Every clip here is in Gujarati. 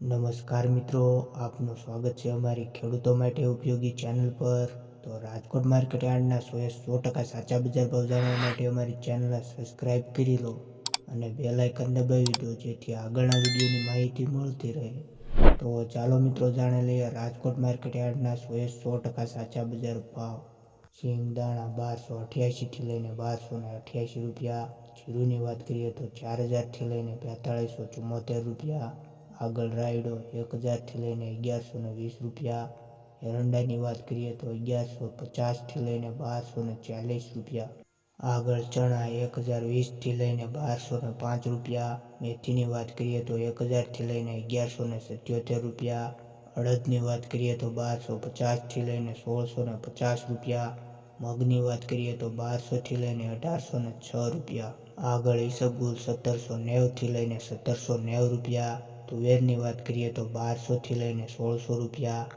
નમસ્કાર મિત્રો, આપનું સ્વાગત છે અમારી ખેડૂતો માટે ઉપયોગી ચેનલ પર. તો રાજકોટ માર્કેટ યાર્ડના સોએ સો ટકા સાચા બજાર ભાવ જાણવા માટે અમારી ચેનલને સબસ્ક્રાઇબ કરી લો અને બેલ આઇકન દબાવી દો, જેથી આગળના વિડીયોની માહિતી મળતી રહે. તો ચાલો મિત્રો, જાણી લઈએ રાજકોટ માર્કેટ યાર્ડના સોએ સો ટકા સાચા બજાર ભાવ. સિંગદાણા બારસો અઠ્યાસીથી લઈને બારસો ને અઠ્યાસી રૂપિયા. જીરુની વાત કરીએ તો ચાર હજારથી લઈને બેતાળીસો ચુમ્મોતેર રૂપિયા. આગળ રાયડો એક હજારથી લઈને અગિયારસો ને વીસ રૂપિયા. એરંડાની વાત કરીએ તો અગિયારસો પચાસથી લઈને બારસો ને ચાલીસ રૂપિયા. આગળ ચણા એક હજાર વીસથી લઈને બારસો ને પાંચ રૂપિયા. મેથીની વાત કરીએ તો એક હજારથી લઈને અગિયારસો ને સત્યોતેર રૂપિયા. અડદની વાત કરીએ તો બારસો પચાસથી લઈને સોળસો ને પચાસ રૂપિયા. મગની વાત કરીએ તો બારસોથી લઈને અઢારસો ને છ રૂપિયા. આગળ ઈસબગુલ સત્તરસો નેવથી લઈને સત્તરસો નેવ રૂપિયા. તુવેરની વાત કરીએ તો બારસોથી લઈને સોળસો રૂપિયા,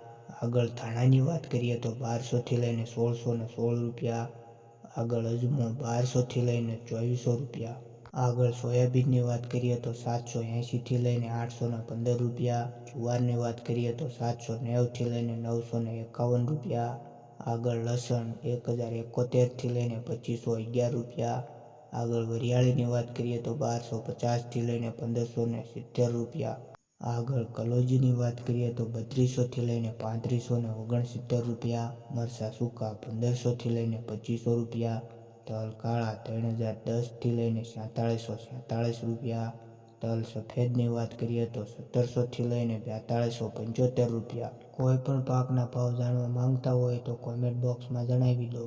આગળ ધાણાની વાત કરીએ તો બારસોથી લઈને સોળસો ને સોળ રૂપિયા, આગળ અજમો બારસોથી લઈને ચોવીસો રૂપિયા, આગળ સોયાબીનની વાત કરીએ તો સાતસો એંશીથી લઈને આઠસો ને પંદર રૂપિયા, જુવારની વાત કરીએ તો સાતસો નેવથી લઈને નવસો ને એકાવન રૂપિયા, આગળ લસણ એક હજાર એકોતેરથી લઈને પચીસો અગિયાર રૂપિયા આગળ વરિયાળીની વાત કરીએ તો બારસો પચાસથી લઈને પંદરસો ને સિત્તેર રૂપિયા. આગળ કલોજીની વાત કરીએ તો બત્રીસોથી લઈને પાંત્રીસો ને ઓગણસિત્તેર રૂપિયા. મરસા સૂકા પંદરસોથી લઈને પચીસો રૂપિયા. તલ કાળા ત્રણ હજાર દસથી લઈને સાતાળીસો સાતાળીસ રૂપિયા. તલ સફેદની વાત કરીએ તો સત્તરસોથી લઈને બેતાળીસો પંચોતેર રૂપિયા. કોઈ પણ પાકના ભાવ જાણવા માંગતા હોય તો કોમેન્ટ બોક્સમાં જણાવી દો.